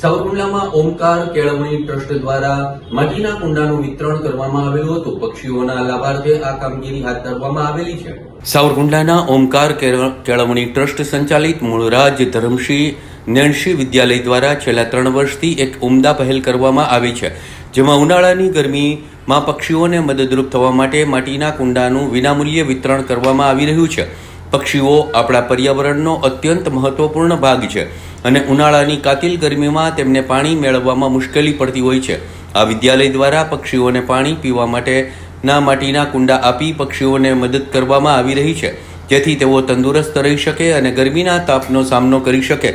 સાવરકુંડલામાં ઓમકાર, કેળવણી ટ્રસ્ટ દ્વારા માટીના કુંડાનું વિતરણ કરવામાં આવેલું હતું. પક્ષીઓના લાભાર્થે આ કામગીરી હાથ ધરવામાં આવેલી છે. સાવરકુંડલાના ઓમકાર, કેળ- કેળવણી ટ્રસ્ટ સંચાલિત મૂળરાજ ધરમશી નેણશી વિદ્યાલય દ્વારા છેલ્લા ત્રણ વર્ષથી એક ઉમદા પહેલ કરવામાં આવી છે, જેમાં ઉનાળાની ગરમીમાં પક્ષીઓને મદદરૂપ થવા માટે માટીના કુંડાનું વિનામૂલ્યે વિતરણ કરવામાં આવી રહ્યું છે. પક્ષીઓ આપણા પર્યાવરણનો અત્યંત મહત્વપૂર્ણ ભાગ છે અને ઉનાળાની કાતિલ ગરમીમાં તેમને પાણી મેળવવામાં મુશ્કેલી પડતી હોય છે. આ વિદ્યાલય દ્વારા પક્ષીઓને પાણી પીવા માટેના માટીના કુંડા આપી પક્ષીઓને મદદ કરવામાં આવી રહી છે. જેથી તેઓ તંદુરસ્ત રહી શકે અને ગરમીના તાપનો સામનો કરી શકે.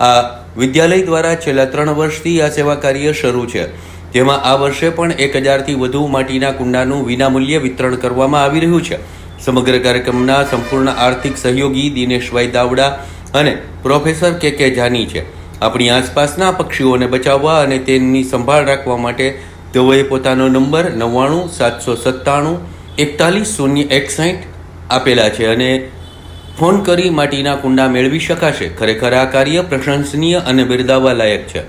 આ વિદ્યાલય દ્વારા છેલ્લા ત્રણ વર્ષથી આ સેવા કાર્ય શરૂ છે. જેમાં આ વર્ષે પણ એક હજારથી વધુ માટીના કુંડાનું વિનામૂલ્યે વિતરણ કરવામાં આવી રહ્યું છે. સમગ્ર કાર્યક્રમના સંપૂર્ણ આર્થિક સહયોગી દિનેશભાઈ દાવડા અને પ્રોફેસર કે કે જાની છે. આપણી આસપાસના પક્ષીઓને બચાવવા અને તેમની સંભાળ રાખવા માટે તેઓએ પોતાનો નંબર નવ્વાણું સાતસો સત્તાણું એકતાલીસ શૂન્ય એકસાઠ આપેલા છે અને ફોન કરી માટીના કુંડા મેળવી શકાશે. ખરેખર આ કાર્ય પ્રશંસનીય અને બિરદાવવા લાયક છે.